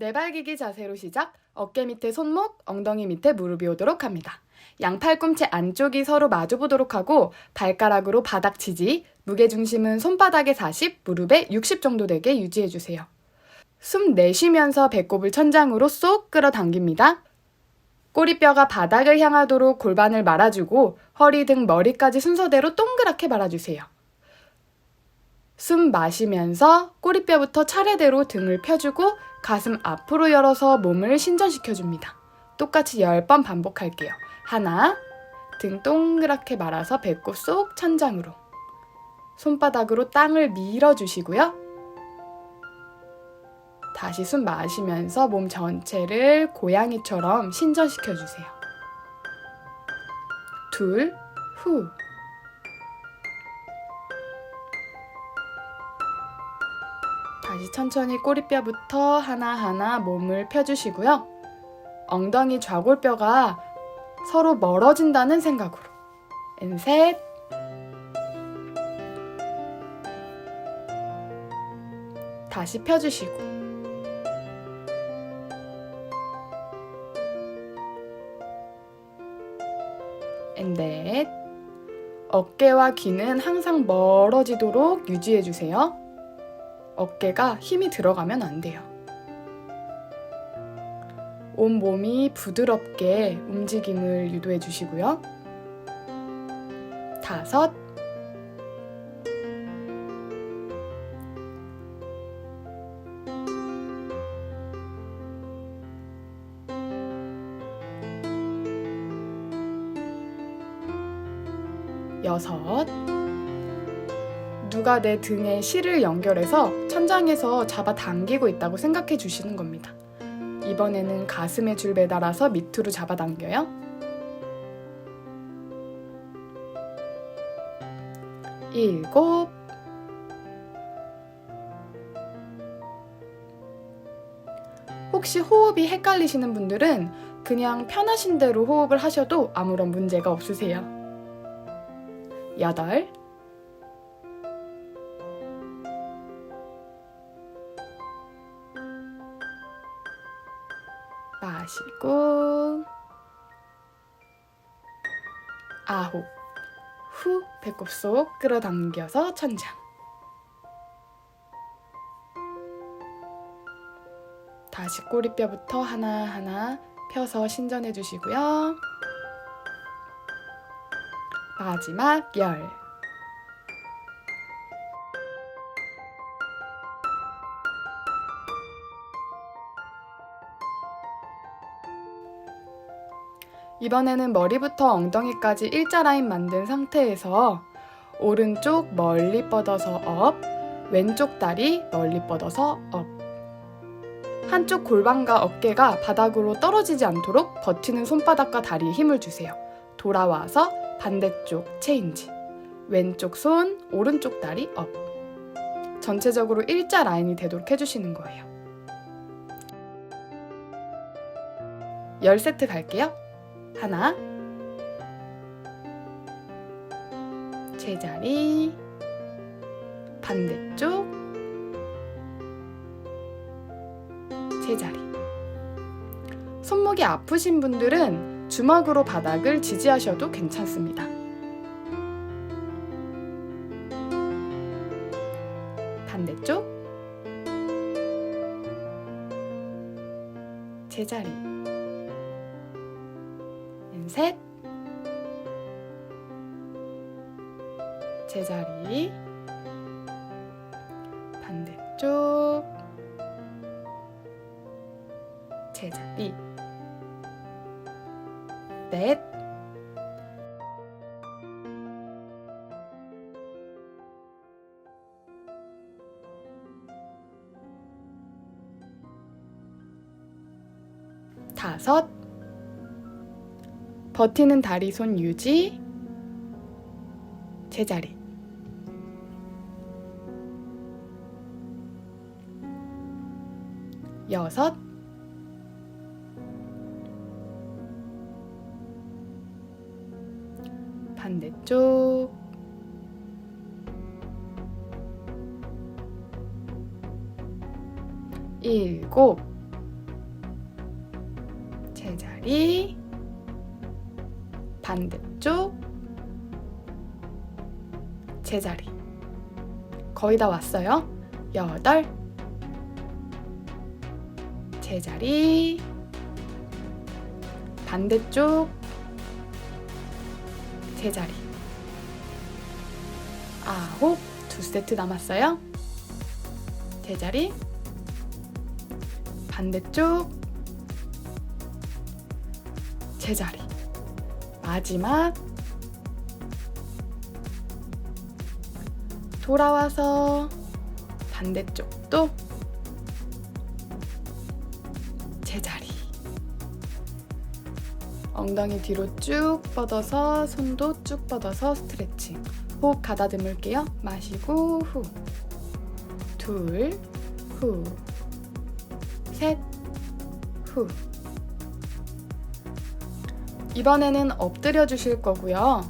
네발기기 자세로 시작. 어깨 밑에 손목, 엉덩이 밑에 무릎이 오도록 합니다. 양팔꿈치 안쪽이 서로 마주보도록 하고 발가락으로 바닥 지지, 무게 중심은 손바닥에 40, 무릎에 60 정도 되게 유지해 주세요. 숨 내쉬면서 배꼽을 천장으로 쏙 끌어당깁니다. 꼬리뼈가 바닥을 향하도록 골반을 말아주고 허리 등 머리까지 순서대로 동그랗게 말아주세요. 숨 마시면서 꼬리뼈부터 차례대로 등을 펴주고 가슴 앞으로 열어서 몸을 신전시켜줍니다. 똑같이 10번 반복할게요. 하나, 등 동그랗게 말아서 배꼽 쏙 천장으로. 손바닥으로 땅을 밀어주시고요. 다시 숨 마시면서 몸 전체를 고양이처럼 신전시켜주세요. 둘, 후. 다시 천천히 꼬리뼈부터 하나하나 몸을 펴주시고요. 엉덩이 좌골뼈가 서로 멀어진다는 생각으로. 셋. 다시 펴주시고. 넷. 어깨와 귀는 항상 멀어지도록 유지해주세요. 어깨가 힘이 들어가면 안 돼요. 온 몸이 부드럽게 움직임을 유도해 주시고요. 다섯. 여섯. 누가 내 등에 실을 연결해서 천장에서 잡아 당기고 있다고 생각해 주시는 겁니다. 이번에는 가슴에 줄 매달아서 밑으로 잡아 당겨요. 일곱. 혹시 호흡이 헷갈리시는 분들은 그냥 편하신 대로 호흡을 하셔도 아무런 문제가 없으세요. 여덟. 마시고 아홉. 후 배꼽 속 끌어당겨서 천장. 다시 꼬리뼈부터 하나하나 펴서 신전해 주시고요. 마지막 열 이번에는 머리부터 엉덩이까지 일자 라인 만든 상태에서 오른쪽 멀리 뻗어서 업, 왼쪽 다리 멀리 뻗어서 업. 한쪽 골반과 어깨가 바닥으로 떨어지지 않도록 버티는 손바닥과 다리에 힘을 주세요. 돌아와서 반대쪽 체인지. 왼쪽 손, 오른쪽 다리 업. 전체적으로 일자 라인이 되도록 해주시는 거예요. 10세트 갈게요. 하나. 제자리. 반대쪽. 제자리. 손목이 아프신 분들은 주먹으로 바닥을 지지하셔도 괜찮습니다. 반대쪽. 제자리 다섯. 버티는 다리 손 유지. 제자리. 여섯. 반대쪽. 일곱 제자리 반대쪽 제자리 거의 다 왔어요. 여덟 제자리 반대쪽 제자리 아홉 두 세트 남았어요. 제자리 반대쪽 제자리. 마지막. 돌아와서 반대쪽도 제자리. 엉덩이 뒤로 쭉 뻗어서 손도 쭉 뻗어서 스트레칭. 호흡 가다듬을게요. 마시고 후. 둘, 후, 셋, 후. 이번에는 엎드려 주실 거고요.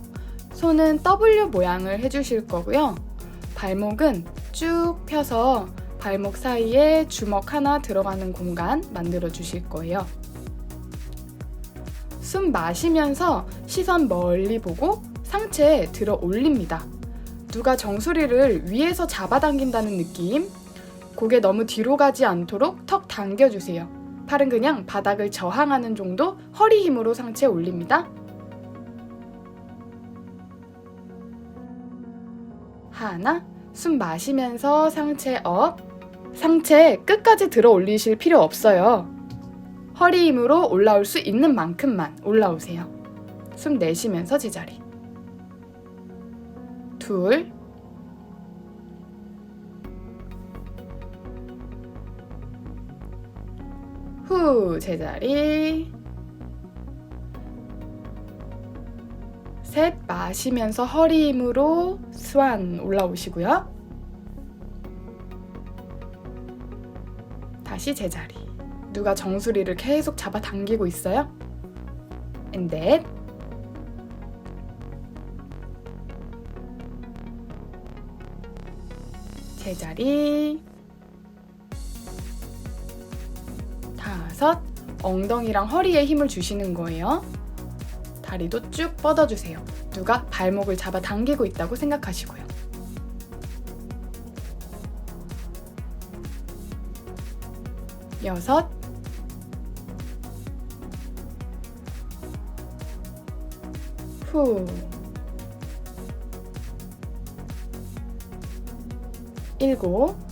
손은 W 모양을 해주실 거고요. 발목은 쭉 펴서 발목 사이에 주먹 하나 들어가는 공간 만들어 주실 거예요. 숨 마시면서 시선 멀리 보고 상체 들어 올립니다. 누가 정수리를 위에서 잡아당긴다는 느낌. 고개 너무 뒤로 가지 않도록 턱 당겨주세요. 팔은 그냥 바닥을 저항하는 정도 허리 힘으로 상체 올립니다. 하나, 숨 마시면서 상체 업. 상체 끝까지 들어 올리실 필요 없어요. 허리 힘으로 올라올 수 있는 만큼만 올라오세요. 숨 내쉬면서 제자리. 둘, 후, 제자리. 셋, 마시면서 허리 힘으로 스완 올라오시고요. 다시 제자리. 누가 정수리를 계속 잡아당기고 있어요? And. 제자리. 엉덩이랑 허리에 힘을 주시는 거예요. 다리도 쭉 뻗어주세요. 누가 발목을 잡아 당기고 있다고 생각하시고요. 여섯. 후. 일곱.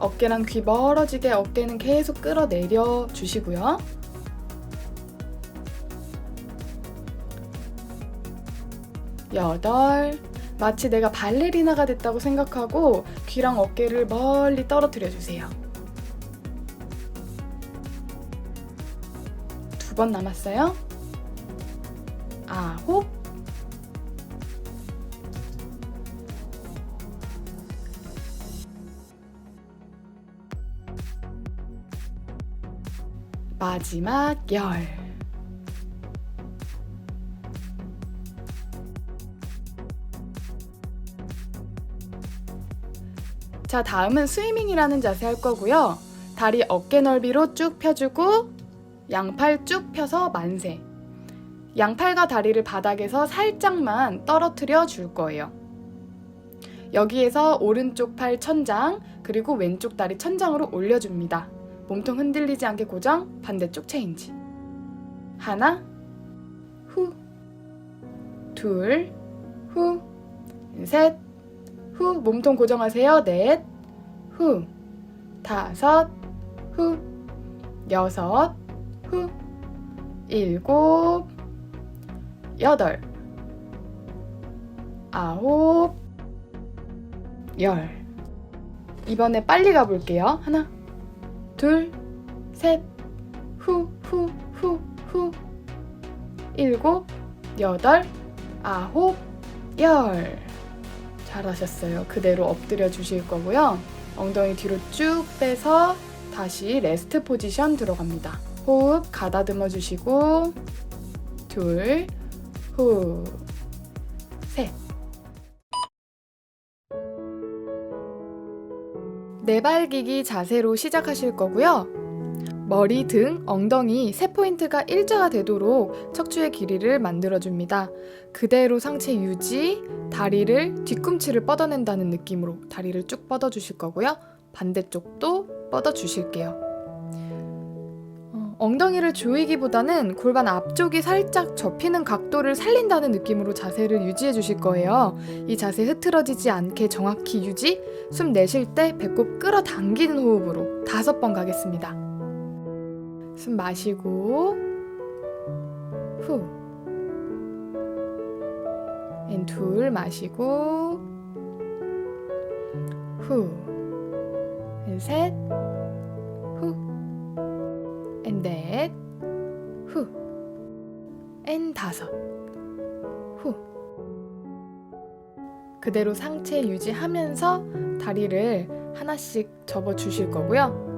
어깨랑 귀 멀어지게 어깨는 계속 끌어내려 주시고요. 여덟. 마치 내가 발레리나가 됐다고 생각하고 귀랑 어깨를 멀리 떨어뜨려 주세요. 두 번 남았어요. 아홉. 마지막 열. 자, 다음은 스위밍이라는 자세 할 거고요. 다리 어깨 넓이로 쭉 펴주고 양팔 쭉 펴서 만세. 양팔과 다리를 바닥에서 살짝만 떨어뜨려 줄 거예요. 여기에서 오른쪽 팔 천장, 그리고 왼쪽 다리 천장으로 올려줍니다. 몸통 흔들리지 않게 고정, 반대쪽 체인지. 하나, 후, 둘, 후, 셋, 후, 몸통 고정하세요. 넷, 후, 다섯, 후, 여섯, 후, 일곱, 여덟, 아홉, 열. 이번에 빨리 가볼게요. 하나, 둘, 셋, 후, 후, 후, 후, 일곱, 여덟, 아홉, 열. 잘하셨어요. 그대로 엎드려 주실 거고요. 엉덩이 뒤로 쭉 빼서 다시 레스트 포지션 들어갑니다. 호흡 가다듬어 주시고 둘, 후, 셋. 네발기기 자세로 시작하실 거고요. 머리, 등, 엉덩이 세 포인트가 일자가 되도록 척추의 길이를 만들어줍니다. 그대로 상체 유지, 다리를 뒤꿈치를 뻗어낸다는 느낌으로 다리를 쭉 뻗어주실 거고요. 반대쪽도 뻗어주실게요. 어, 엉덩이를 조이기보다는 골반 앞쪽이 살짝 접히는 각도를 살린다는 느낌으로 자세를 유지해 주실 거예요. 이 자세 흐트러지지 않게 정확히 유지, 숨 내쉴 때 배꼽 끌어당기는 호흡으로 다섯 번 가겠습니다. 숨 마시고 후. 앤둘 마시고 후. 앤셋 후. 후. 앤 다섯 후. 그대로 상체 유지하면서 다리를 하나씩 접어 주실 거고요.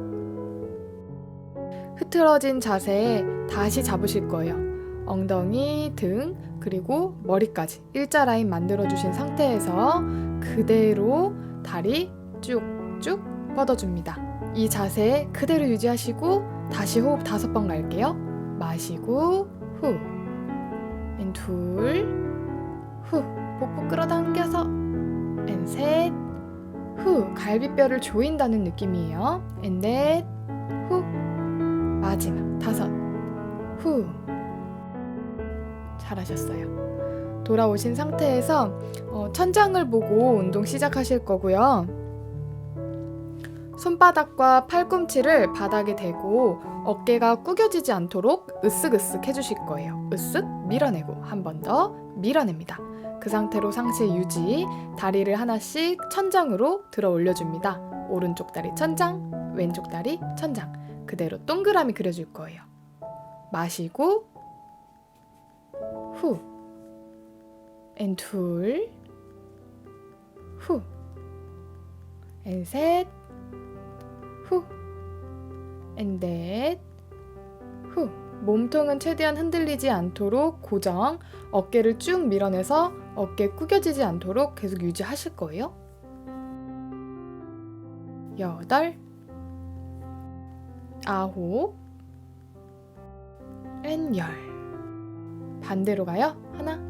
흐트러진 자세에 다시 잡으실 거예요. 엉덩이, 등, 그리고 머리까지 일자 라인 만들어 주신 상태에서 그대로 다리 쭉쭉 뻗어줍니다. 이 자세 그대로 유지하시고 다시 호흡 다섯 번 갈게요. 마시고 후, 앤 둘, 후, 복부 끌어당겨서 앤 셋, 후, 갈비뼈를 조인다는 느낌이에요. 앤 넷, 후, 마지막 다섯, 후. 잘하셨어요. 돌아오신 상태에서 어, 천장을 보고 운동 시작하실 거고요. 손바닥과 팔꿈치를 바닥에 대고 어깨가 구겨지지 않도록 으쓱으쓱 해주실 거예요. 으쓱 밀어내고 한 번 더 밀어냅니다. 그 상태로 상체 유지, 다리를 하나씩 천장으로 들어 올려줍니다. 오른쪽 다리 천장, 왼쪽 다리 천장. 그대로 동그라미 그려줄 거예요. 마시고 후, 앤 둘, 후, 앤 셋, 후, 앤 넷, 후. 몸통은 최대한 흔들리지 않도록 고정, 어깨를 쭉 밀어내서 어깨 구겨지지 않도록 계속 유지하실 거예요. 여덟, 아홉, 앤 열. 반대로 가요. 하나,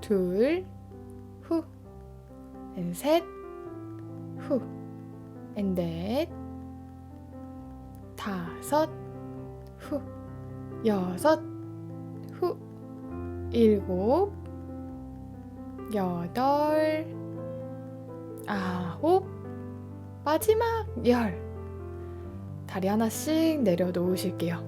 둘, 후, 앤 셋, 후, 앤 넷, 다섯, 후, 여섯, 후, 일곱, 여덟, 아홉, 마지막 열. 다리 하나씩 내려놓으실게요.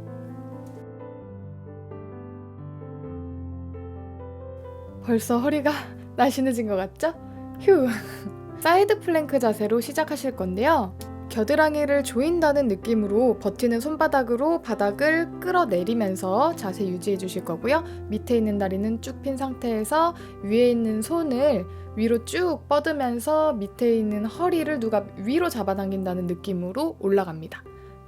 벌써 허리가 날씬해진 것 같죠? 휴. 사이드 플랭크 자세로 시작하실 건데요. 겨드랑이를 조인다는 느낌으로 버티는 손바닥으로 바닥을 끌어내리면서 자세 유지해 주실 거고요. 밑에 있는 다리는 쭉 핀 상태에서 위에 있는 손을 위로 쭉 뻗으면서 밑에 있는 허리를 누가 위로 잡아당긴다는 느낌으로 올라갑니다.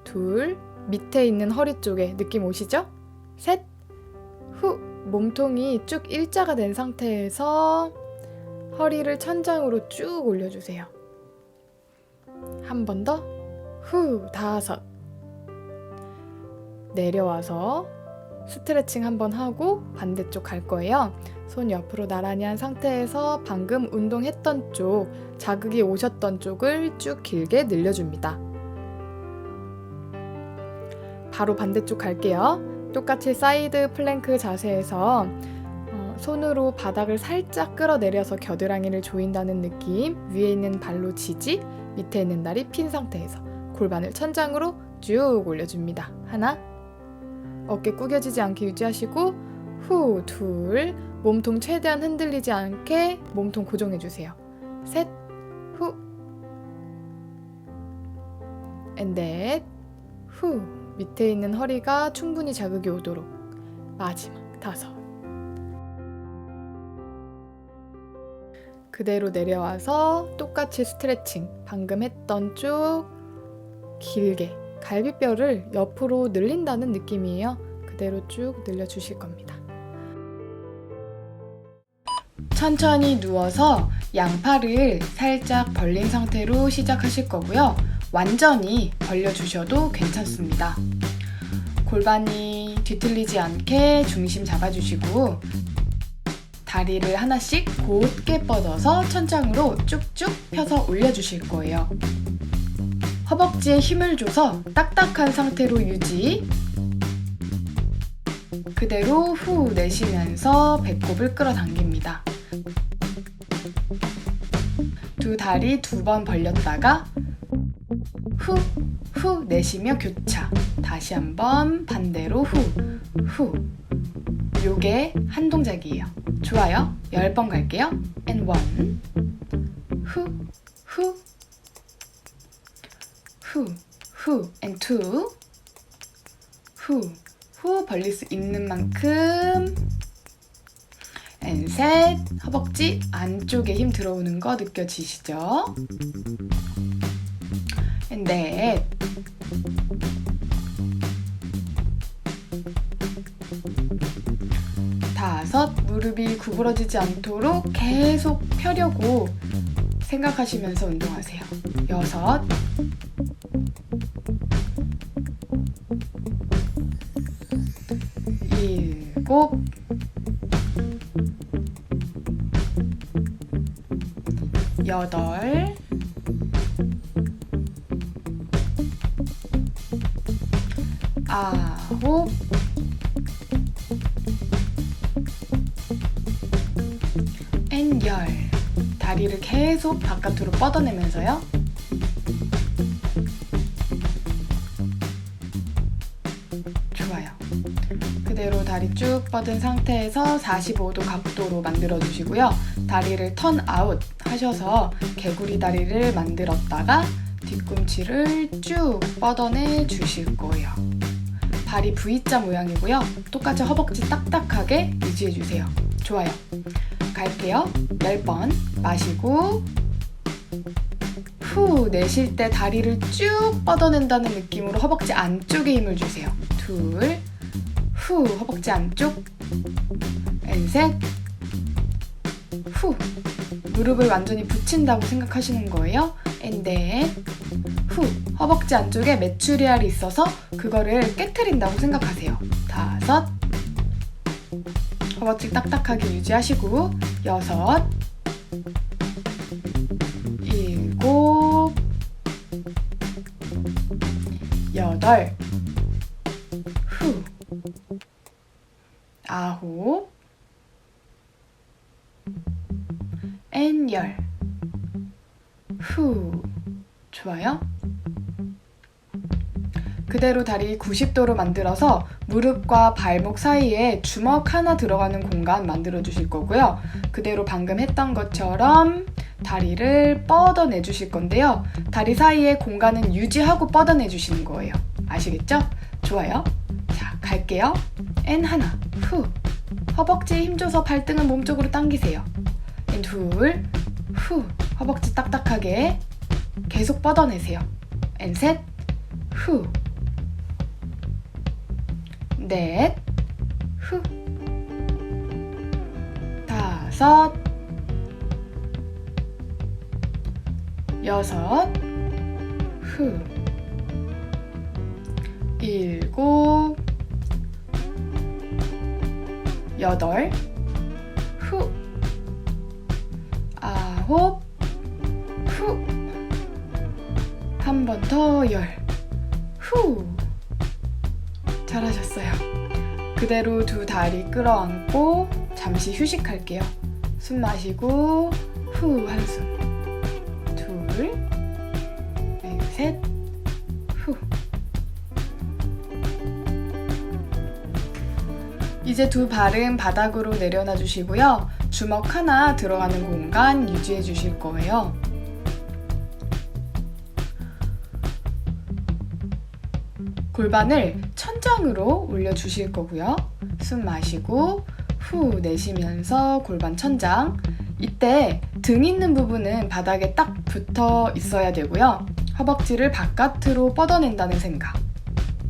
둘, 밑에 있는 허리 쪽에 느낌 오시죠? 셋, 후, 몸통이 쭉 일자가 된 상태에서 허리를 천장으로 쭉 올려주세요. 한 번 더, 후, 다섯. 내려와서 스트레칭 한번 하고 반대쪽 갈 거예요. 손 옆으로 나란히 한 상태에서 방금 운동했던 쪽, 자극이 오셨던 쪽을 쭉 길게 늘려줍니다. 바로 반대쪽 갈게요. 똑같이 사이드 플랭크 자세에서 어, 손으로 바닥을 살짝 끌어내려서 겨드랑이를 조인다는 느낌, 위에 있는 발로 지지, 밑에 있는 다리 핀 상태에서 골반을 천장으로 쭉 올려줍니다. 하나, 어깨 구겨지지 않게 유지하시고 후, 둘, 몸통 최대한 흔들리지 않게 몸통 고정해주세요. 셋, 후, 넷, 후. 밑에 있는 허리가 충분히 자극이 오도록 마지막 다섯 그대로 내려와서 똑같이 스트레칭. 방금 했던 쪽 길게 갈비뼈를 옆으로 늘린다는 느낌이에요. 그대로 쭉 늘려주실 겁니다. 천천히 누워서 양팔을 살짝 벌린 상태로 시작하실 거고요. 완전히 벌려주셔도 괜찮습니다. 골반이 뒤틀리지 않게 중심 잡아주시고 다리를 하나씩 곧게 뻗어서 천장으로 쭉쭉 펴서 올려주실 거예요. 허벅지에 힘을 줘서 딱딱한 상태로 유지. 그대로 후 내쉬면서 배꼽을 끌어당깁니다. 두 다리 두 번 벌렸다가 후, 후 내쉬며 교차. 다시 한번 반대로 후, 후. 요게 한 동작이에요. 좋아요. 10번 갈게요. and one. 후, 후. 후, 후, and two. 후, 후 벌릴 수 있는 만큼. and 셋. 허벅지 안쪽에 힘 들어오는 거 느껴지시죠? and 넷. 다섯. 무릎이 구부러지지 않도록 계속 펴려고 생각하시면서 운동하세요. 여섯. 일곱. 여덟. 아홉. 다리를 계속 바깥으로 뻗어내면서요. 좋아요. 그대로 다리 쭉 뻗은 상태에서 45도 각도로 만들어 주시고요. 다리를 턴 아웃 하셔서 개구리 다리를 만들었다가 뒤꿈치를 쭉 뻗어내 주실 거예요. 발이 V자 모양이고요. 똑같이 허벅지 딱딱하게 유지해 주세요. 좋아요. 갈게요. 10번 마시고 후 내쉴 때 다리를 쭉 뻗어낸다는 느낌으로 허벅지 안쪽에 힘을 주세요. 둘, 후 허벅지 안쪽, 앤셋, 후 무릎을 완전히 붙인다고 생각하시는 거예요. 앤넷, 후 허벅지 안쪽에 메추리알이 있어서 그거를 깨트린다고 생각하세요. 다섯, 허벅지 딱딱하게 유지하시고 여섯, 일곱, 여덟, 후, 아홉, 앤열, 후. 좋아요. 그대로 다리 90도로 만들어서 무릎과 발목 사이에 주먹 하나 들어가는 공간 만들어 주실 거고요. 그대로 방금 했던 것처럼 다리를 뻗어내 주실 건데요. 다리 사이에 공간은 유지하고 뻗어내 주시는 거예요. 아시겠죠? 좋아요. 자, 갈게요. N 하나, 후. 허벅지에 힘줘서 발등은 몸쪽으로 당기세요. N 둘, 후. 허벅지 딱딱하게 계속 뻗어내세요. N 셋, 후. 넷, 후. 다섯, 여섯, 후. 일곱, 여덟, 후. 아홉, 후. 한 번 더 열, 후. 잘하셨어요. 그대로 두 다리 끌어안고 잠시 휴식할게요. 숨 마시고 후 한숨. 둘, 셋, 후. 이제 두 발은 바닥으로 내려놔 주시고요. 주먹 하나 들어가는 공간 유지해 주실 거예요. 골반을 천장으로 올려주실 거고요. 숨 마시고 후 내쉬면서 골반 천장. 이때 등 있는 부분은 바닥에 딱 붙어 있어야 되고요. 허벅지를 바깥으로 뻗어낸다는 생각.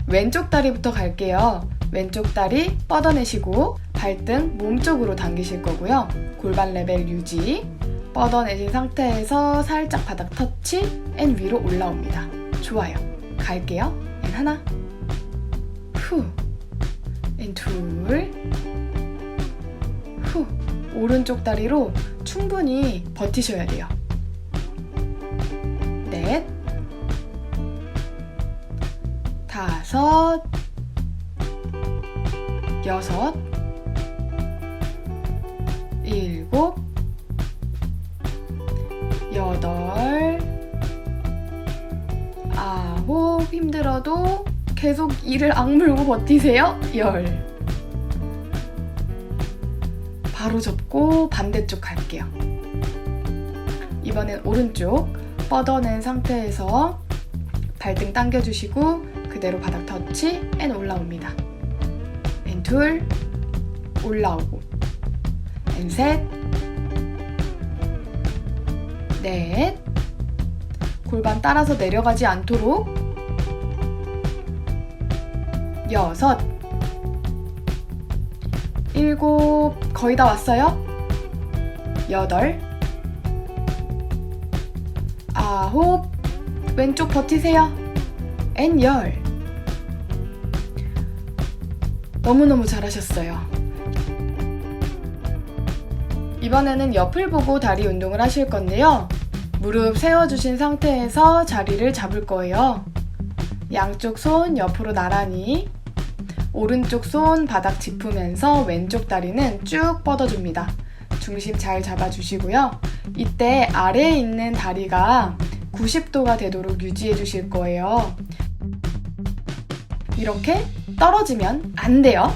왼쪽 다리부터 갈게요. 왼쪽 다리 뻗어내시고 발등 몸쪽으로 당기실 거고요. 골반 레벨 유지. 뻗어내신 상태에서 살짝 바닥 터치 앤 위로 올라옵니다. 좋아요. 갈게요. 앤 하나, 후, 앤 둘, 후. 오른쪽 다리로 충분히 버티셔야 돼요. 넷, 다섯, 여섯, 일곱, 여덟, 아홉, 힘들어도 계속 이를 악물고 버티세요. 열. 바로 접고 반대쪽 갈게요. 이번엔 오른쪽 뻗어낸 상태에서 발등 당겨주시고 그대로 바닥 터치 앤 올라옵니다. 앤 둘, 올라오고 앤 셋, 넷, 골반 따라서 내려가지 않도록 여섯, 일곱, 거의 다 왔어요. 여덟, 아홉, 왼쪽 버티세요. 앤 열. 너무너무 잘하셨어요. 이번에는 옆을 보고 다리 운동을 하실 건데요. 무릎 세워주신 상태에서 자리를 잡을 거예요. 양쪽 손 옆으로 나란히 오른쪽 손 바닥 짚으면서 왼쪽 다리는 쭉 뻗어줍니다. 중심 잘 잡아주시고요. 이때 아래에 있는 다리가 90도가 되도록 유지해 주실 거예요. 이렇게 떨어지면 안 돼요.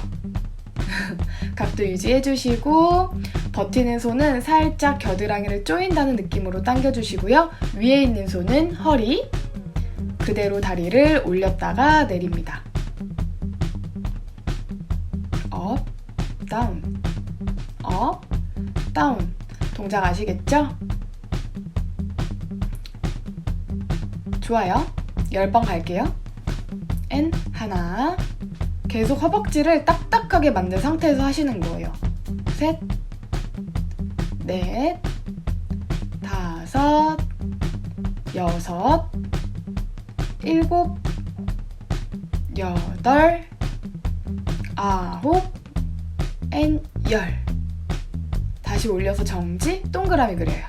각도 유지해 주시고 버티는 손은 살짝 겨드랑이를 조인다는 느낌으로 당겨 주시고요. 위에 있는 손은 허리 그대로 다리를 올렸다가 내립니다. 다운, 업, 다운. 동작 아시겠죠? 좋아요. 10번 갈게요. N 하나. 계속 허벅지를 딱딱하게 만든 상태에서 하시는 거예요. 셋, 넷, 다섯, 여섯, 일곱, 여덟, 아홉, 앤 열. 다시 올려서 정지, 동그라미 그려요.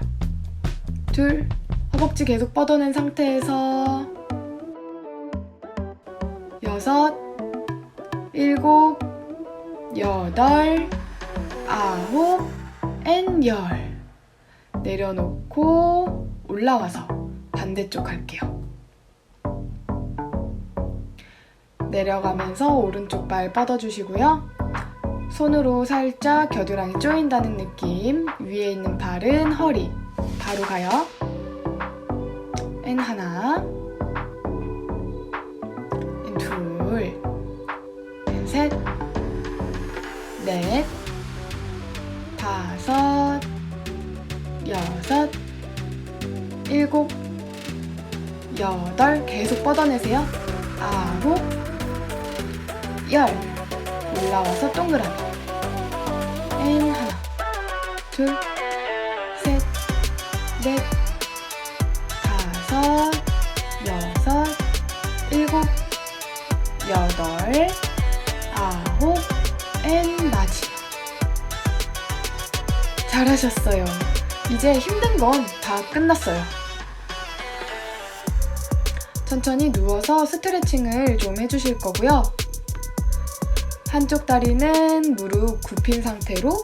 둘, 허벅지 계속 뻗어낸 상태에서 여섯, 일곱, 여덟, 아홉, 앤 열. 내려놓고 올라와서 반대쪽 갈게요. 내려가면서 오른쪽 발 뻗어주시고요. 손으로 살짝 겨드랑이 조인다는 느낌. 위에 있는 발은 허리. 바로 가요. 앤 하나. 셋. 넷. 다섯. 여섯. 일곱. 여덟. 계속 뻗어내세요. 아홉. 열. 올라와서 동그라미. 앤 하나, 둘, 셋, 넷, 다섯, 여섯, 일곱, 여덟, 아홉, 앤 마지막. 잘하셨어요. 이제 힘든 건 다 끝났어요. 천천히 누워서 스트레칭을 좀 해주실 거고요. 한쪽 다리는 무릎 굽힌 상태로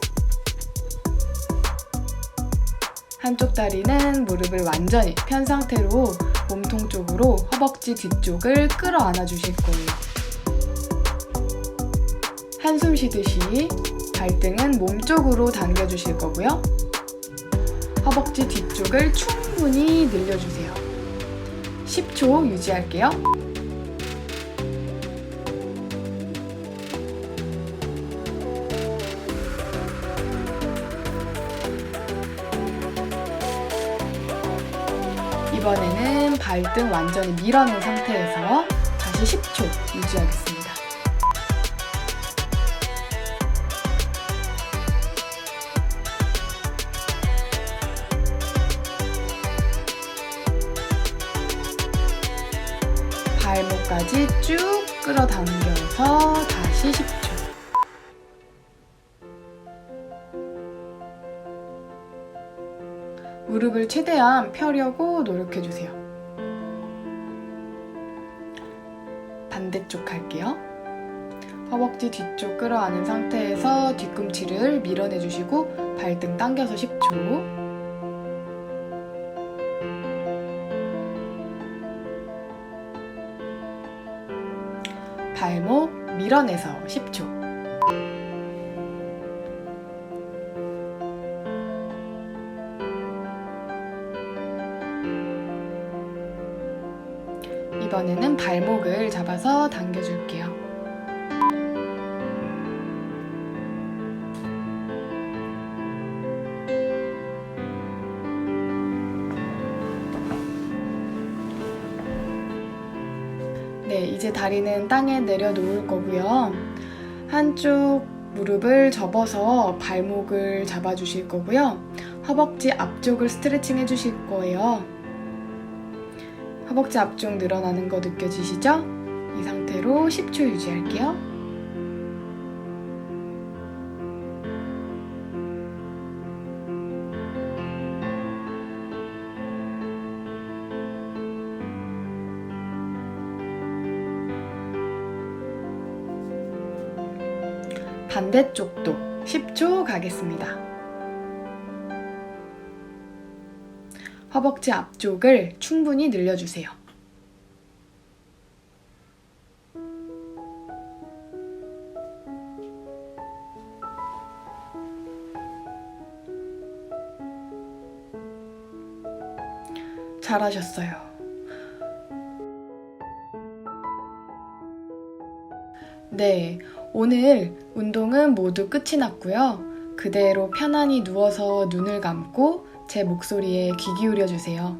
한쪽 다리는 무릎을 완전히 편 상태로 몸통 쪽으로 허벅지 뒤쪽을 끌어안아 주실 거예요. 한숨 쉬듯이 발등은 몸 쪽으로 당겨 주실 거고요. 허벅지 뒤쪽을 충분히 늘려주세요. 10초 유지할게요. 발등 완전히 밀어낸 상태에서 다시 10초 유지하겠습니다. 끝까지 쭉 끌어당겨서 다시 10초. 무릎을 최대한 펴려고 노력해주세요. 반대쪽 할게요. 허벅지 뒤쪽 끌어안은 상태에서 뒤꿈치를 밀어내주시고 발등 당겨서 10초. 발목 밀어내서 10초. 이번에는 발목을 잡아서 당겨줄게요. 네, 이제 다리는 땅에 내려놓을 거고요. 한쪽 무릎을 접어서 발목을 잡아주실 거고요. 허벅지 앞쪽을 스트레칭 해주실 거예요. 허벅지 앞쪽 늘어나는 거 느껴지시죠? 이 상태로 10초 유지할게요. 반대쪽도 10초 가겠습니다. 허벅지 앞쪽을 충분히 늘려주세요. 잘하셨어요. 네, 오늘 운동은 모두 끝이 났고요. 그대로 편안히 누워서 눈을 감고 제 목소리에 귀 기울여 주세요.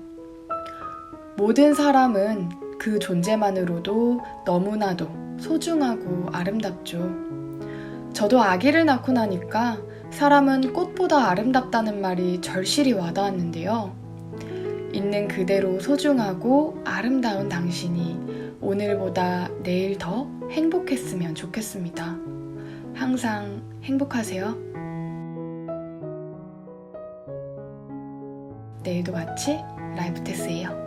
모든 사람은 그 존재만으로도 너무나도 소중하고 아름답죠. 저도 아기를 낳고 나니까 사람은 꽃보다 아름답다는 말이 절실히 와닿았는데요. 있는 그대로 소중하고 아름다운 당신이 오늘보다 내일 더 행복했으면 좋겠습니다. 항상 행복하세요. 내일도 같이 라이브 테스예요.